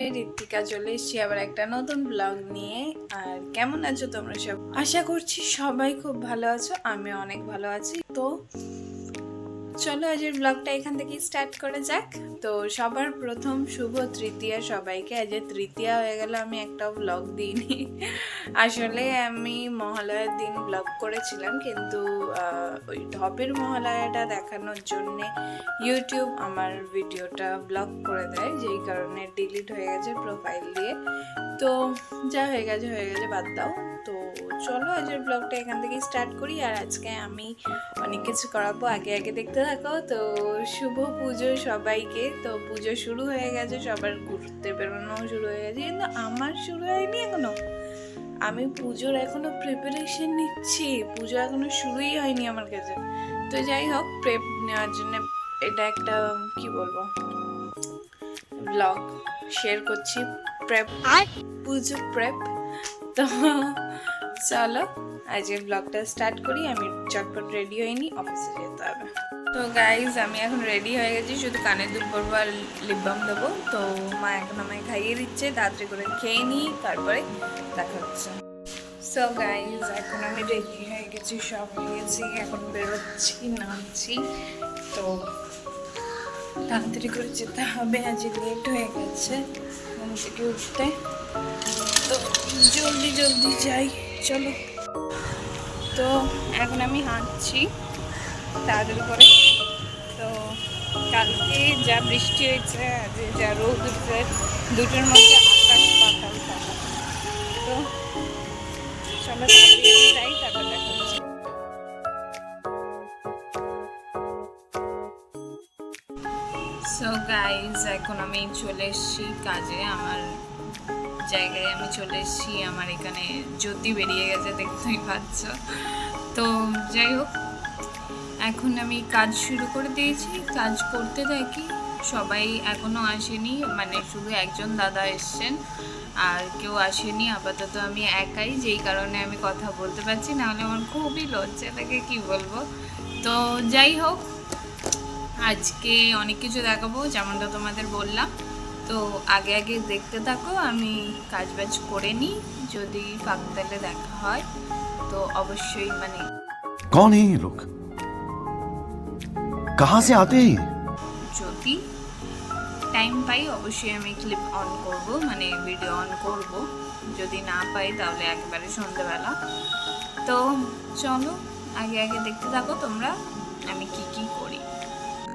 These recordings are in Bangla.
ঋতিকা চলে এসছি আবার একটা নতুন ব্লগ নিয়ে। আর কেমন আছো তোমরা সব? আশা করছি সবাই খুব ভালো আছো আমি অনেক ভালো আছি। তো চলো আজের ব্লগটা এখান থেকে স্টার্ট করা যাক। তো সবার প্রথম শুভ তৃতীয়া সবাইকে। আজ তৃতীয়া হয়ে গেল, আমি একটা ব্লগ দিইনি। আসলে আমি মহালয়ার দিন ব্লগ করেছিলাম, কিন্তু ওই ঢপের মহালয়াটা দেখানোর জন্যে ইউটিউব আমার ভিডিওটা ব্লগ করে দেয়, যেই কারণে ডিলিট হয়ে গেছে প্রোফাইল দিয়ে। তো যা হয়ে গেছে হয়ে গেছে, বাদ দাও। তো চলো আজকের ব্লগটা এখান থেকে স্টার্ট করি। আর আজকে আমি অনেক কিছু করাবো। আগে আগে দেখতে থাকো। তো শুভ পুজো সবাইকে। তো পুজো শুরু হয়ে গেছে। সবার ঘুরতে বেরোনো শুরু হয়ে গেছে। কিন্তু আমার শুরু হয়নি এখনও। আমি পুজোর এখনও প্রিপারেশন নিচ্ছি। পুজো এখনও শুরুই হয়নি আমার কাছে। তো যাই হোক প্রেপ নেওয়ার জন্য এটা একটা, কি বলব ব্লগ শেয়ার করছি। প্রেপ আর পুজো প্রেপ তো চলো, আজকের ব্লগটা স্টার্ট করি। আমি চটপট রেডি হইনি অফিসে যেতে হবে। তো গাইজ আমি এখন রেডি হয়ে গেছি, শুধু কানের দুধ পরবো আর লিপ বাম দেবো। তো মা এখন আমায় খাইয়ে দিচ্ছে, তাড়াতাড়ি করে খেয়ে নিই তারপরে দেখা হচ্ছে। সো গাইজ এখন আমি রেডি হয়ে গেছি, সব হয়ে গেছি এখন বেরোচ্ছি, নামছি। তো তাড়াতাড়ি করে যেতে হবে, আজ লেট হয়ে গেছে, ঘুম উঠতে। তো জলদি জলদি যাই, চলো। তো এখন আমি হাঁটছি তাড়াতাড়ি করে তো কালকে যা বৃষ্টি হয়েছে, আজ যা রোদ উঠছে, দুটোর মধ্যে আকাশ পাতাল তো চলো যাই, তারপর সো গাইজ এখন আমি চলে এসেছি কাজে আমার জায়গায় আমি চলে এসেছি, আমার এখানে জ্যোতি বেরিয়ে গেছে, দেখতেই পাচ্ছ। তো যাই হোক, এখন আমি কাজ শুরু করে দিয়েছি, কাজ করতে থাকি, সবাই এখনও আসেনি মানে শুধু একজন দাদা এসছেন, আর কেউ আসেনি, আপাতত আমি একাই, যেই কারণে আমি কথা বলতে পারছি, নাহলে আমার খুবই লজ্জা লাগে, কি বলব। তো যাই হোক, আজকে অনেক কিছু দেখাবো, যেমনটা তোমাদের বললাম। তো আগে আগে দেখতে থাকো আমি কাজ বাজ করে নিই যদি ফাঁক পেলে দেখা হয়। তো অবশ্যই মানে কন এই লোক? কাহা সে আতে যদি টাইম পাই অবশ্যই আমি ক্লিপ অন করব মানে ভিডিও অন করব। যদি না পাই তাহলে একেবারে সন্ধ্যেবেলা তো চলো আগে আগে দেখতে থাকো তোমরা আমি কি কি করি।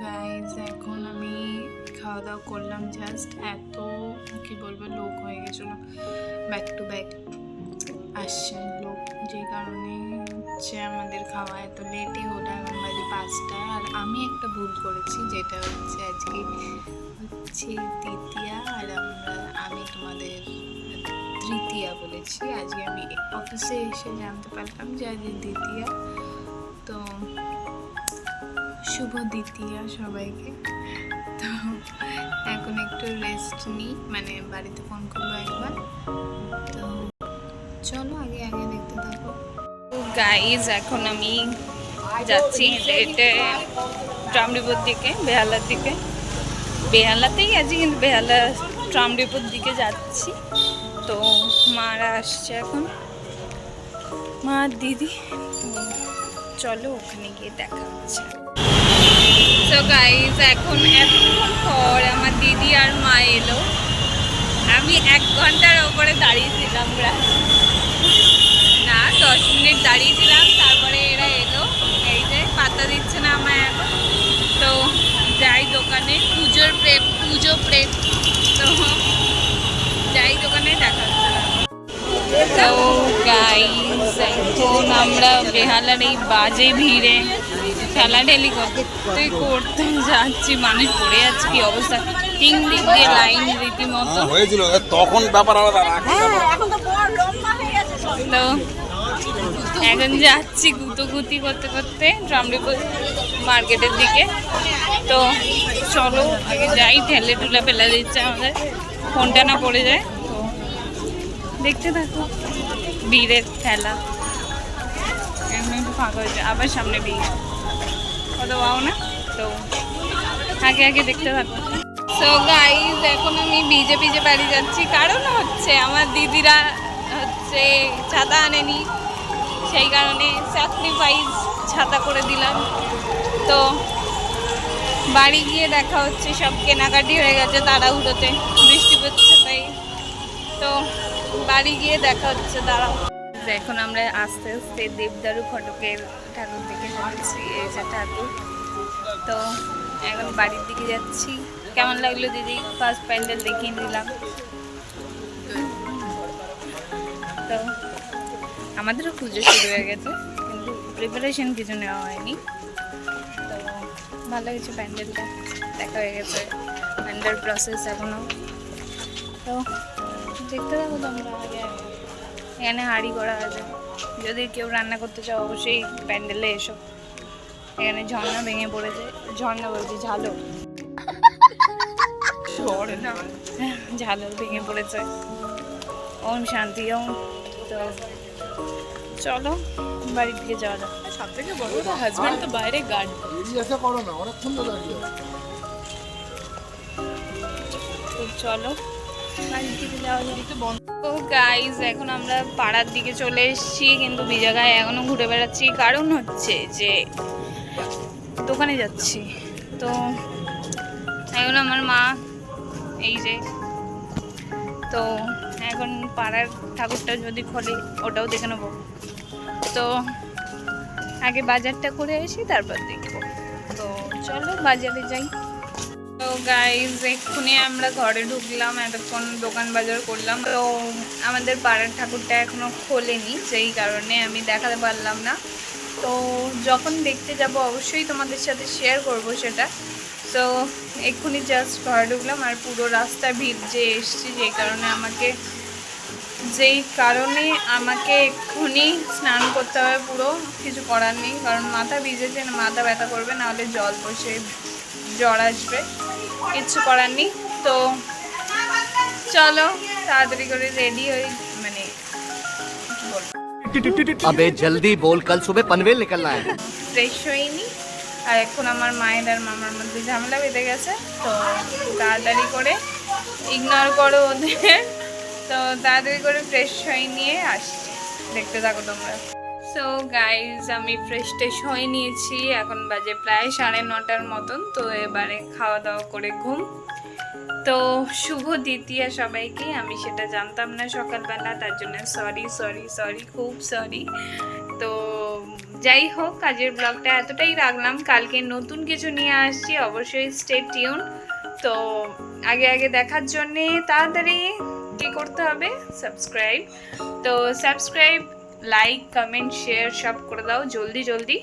গাইজ এখন আমি খাওয়া দাওয়া করলাম জাস্ট এত, কি বলব, লোক হয়ে গেছিল। ব্যাক টু ব্যাক আসছেন লোক, যে কারণে হচ্ছে আমাদের খাওয়া এত লেটে হলো এখন বাজে পাঁচটা। আর আমি একটা ভুল করেছি, যেটা হচ্ছে আজকে হচ্ছে দ্বিতীয়া, আর আমরা, আমি তোমাদের তৃতীয়া বলেছি। আজকে আমি অফিসে এসে জানতে পারলাম যে আজকে দ্বিতীয়া। তো শুভ দ্বিতীয়া সবাইকে। তো এখন একটু রেস্ট নিই মানে বাড়িতে ফোন করব একবার। তো চলো আগে আগে দেখতে থাকো। গাইজ এখন আমি যাচ্ছি হেঁটে ট্রামডিপুর দিকে, বেহালার দিকে। বেহালাতেই আছি, কিন্তু বেহালা ট্রামডিপুর দিকে যাচ্ছি। তো মারা আসছে এখন। মা, দিদি তো চলো ওখানে গিয়ে দেখা হচ্ছে। তো গাইজ এখন এতক্ষণ পর আমার দিদি আর মা এলো। আমি এক ঘণ্টার ওপরে দাঁড়িয়েছিলাম না, দশ মিনিট দাঁড়িয়েছিলাম, তারপরে এরা এলো। এই যে, পাতা দিচ্ছে না আমায় এখন। তো যাই দোকানে, পুজোর প্রেপ পুজো প্রেপ তো যাই দোকানে দেখা তো গাইস এখন আমরা বেহালার এই বাজে ভিড়ে ঠেলাঠেলি করতে করতে যাচ্ছি মানুষ পড়ে যাচ্ছে কি অবস্থা? তিন দিক দিয়ে লাইন রীতিমতো। হ্যাঁ, হয়েছিল তখন ব্যাপার আলাদা এখন তো এখন যাচ্ছি গুতোগুতি করতে করতে ট্রামডিপুর মার্কেটের দিকে। তো চলো আগে যাই ঠেলে টুলে ফেলে দিচ্ছে আমাদের। ফোনটা না পড়ে যায়। তো দেখতে থাকো ভিড়ের ঠেলা এখন একটু ফাঁকা হয়েছে আবার সামনে ভিড় তো আগে আগে দেখতে থাকো সো গাইজ এখন আমি ভিজে ভিজে বাড়ি যাচ্ছি, কারণ হচ্ছে আমার দিদিরা হচ্ছে ছাতা আনেনি, সেই কারণে স্যাক্রিফাইস ছাতা করে দিলাম। তো বাড়ি গিয়ে দেখা হচ্ছে, সব কেনাকাটি হয়ে গেছে তাড়াহুড়োতে, বৃষ্টি পড়ছে তাই। তো বাড়ি গিয়ে দেখা হচ্ছে, দাঁড়াও। এখন আমরা আস্তে আস্তে দেবদারু ফটকের ঠাকুর দিকে যাচ্ছি, এই যে ঠাকুর। তো এখন বাড়ির দিকে যাচ্ছি। কেমন লাগল দিদি? ফার্স্ট প্যান্ডেল দেখিয়ে দিলাম। তো আমাদেরও পুজো শুরু হয়ে গেছে, কিন্তু প্রিপারেশন কিছু নেওয়া হয়নি। তো ভালো হয়েছে প্যান্ডেলটা, দেখা হয়ে গেছে। আন্ডার প্রসেস এখনও তো দেখতে থাকো তোমরা আগে। এখানে হাঁড়ি করা আছে। যদি কেউ রান্না করতে চাও অবশ্যই প্যান্ডেলে এসো। এখানে ঝর্ণা ভেঙে পড়েছে। ঝর্ণা বলছি ঝালো ঝালো ভেঙে পড়েছে। ওম শান্তি ওম। তো চলো বাড়ির দিকে যাওয়া যাক। সব থেকে বড় কথা হাজব্যান্ড তো বাইরে গার্ড তো চলো বাড়ির দিকে যাওয়া যাক। তো গাইজ এখন আমরা পাড়ার দিকে চলে এসেছি, কিন্তু বিজাগায় এখনও ঘুরে বেড়াচ্ছি। কারণ হচ্ছে যে দোকানে যাচ্ছি। তো এখন আমার মা, এই যে, তো এখন পাড়ার ঠাকুরটা যদি খোলে, ওটাও দেখে নেব। তো আগে বাজারটা করে আসি, তারপর দেখব। তো চলো বাজারে যাই। তো গাইজ এক্ষুনি আমরা ঘরে ঢুকলাম, এতক্ষণ দোকান বাজার করলাম। তো আমাদের পাড়ার ঠাকুরটা এখনও খোলেনি সেই কারণে আমি দেখাতে পারলাম না। তো যখন দেখতে যাব, অবশ্যই তোমাদের সাথে শেয়ার করব সেটা। তো এক্ষুনি জাস্ট ঘরে ঢুকলাম আর পুরো রাস্তা ভিজে এসছি যেই কারণে আমাকে, যেই কারণে আমাকে এক্ষুনি স্নান করতে হবে পুরো, কিছু করার নেই। কারণ মাথা ভিজেছে, মাথা ব্যথা করবে, নাহলে জল বসে, জ্বর আসবে। কিছু করার নেই। তো চলো তাড়াতাড়ি করে রেডি হই মানে আবে জলদি বল কাল সুবে পনভেল নিকলনা হ্যায়। ফ্রেশ হইনি। আর এখন আমার মায়ের আর মামার মধ্যে ঝামেলা বেঁধে গেছে। তো তাড়াতাড়ি করে ইগনোর করো ওদের। তো তাড়াতাড়ি করে ফ্রেশ হয়ে নিয়ে আসছি। দেখতে থাকো তোমরা। সো গাইজ আমি ফ্রেশ ট্রেশ হয়ে নিয়েছি। এখন বাজে প্রায় সাড়ে নটার মতন, তো এবারে খাওয়া দাওয়া করে ঘুম। তো শুভ দ্বিতীয়া সবাইকে, আমি সেটা জানতাম না সকালবেলা, তার জন্য সরি সরি সরি খুব সরি তো যাই হোক কাজের ব্লগটা এতটাই রাখলাম। কালকে নতুন কিছু নিয়ে আসছি, অবশ্যই স্টে টিউন তো আগে আগে দেখার জন্যে তাড়াতাড়ি কী করতে হবে? সাবস্ক্রাইব তো সাবস্ক্রাইব লাইক কমেন্ট শেয়ার সব করে দাও, জলদি জলদি।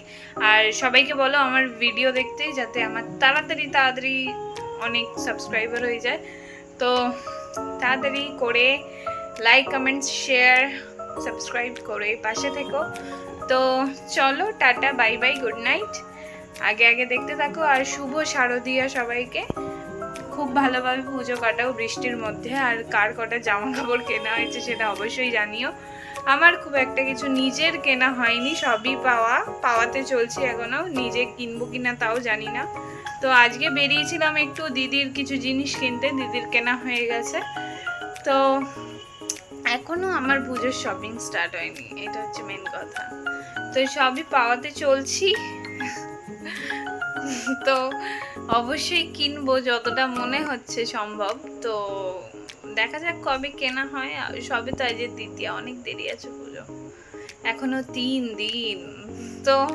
আর সবাইকে বলো আমার ভিডিও দেখতে যাতে আমার তাড়াতাড়ি তাড়াতাড়ি অনেক সাবস্ক্রাইবার হয়ে যায়। তো তাড়াতাড়ি করে লাইক কমেন্ট শেয়ার সাবস্ক্রাইব করে পাশে থেকো। তো চলো, tata bye bye good night আগে আগে দেখতে থাকো আর শুভ শারদীয়া সবাইকে। খুব ভালোভাবে পুজো কাটাও বৃষ্টির মধ্যে, আর কার কটা জামা কাপড় কেনা হয়েছে সেটা অবশ্যই জানিও। আমার খুব একটা কিছু নিজের কেনা হয়নি, সবই পাওয়া, পাওয়াতে চলছি এখনও, নিজে কিনবো কিনা তাও জানি না। তো আজকে বেরিয়েছিলাম একটু দিদির কিছু জিনিস কিনতে, দিদির কেনা হয়ে গেছে। তো এখনও আমার পুজোর শপিং স্টার্ট হয়নি, এটা হচ্ছে মেন কথা। তো সবই পাওয়াতে চলছি। তো অবশ্যই কিনবো, যতটা মনে হচ্ছে সম্ভব। তো দেখা যাক কবে কেনা হয়। সবে তো আজ দ্বিতীয়, অনেক দেরি আছে পুজো। এখনও তিন দিন। তো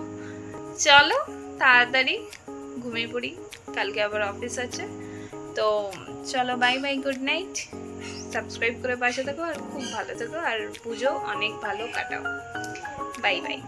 চলো, তাড়াতাড়ি ঘুমিয়ে পড়ি। কালকে আবার অফিস আছে। তো চলো bye bye good night subscribe করে পাশে থাকো আর খুব ভালো থেকো। আর পুজো অনেক ভালো কাটাও। Bye bye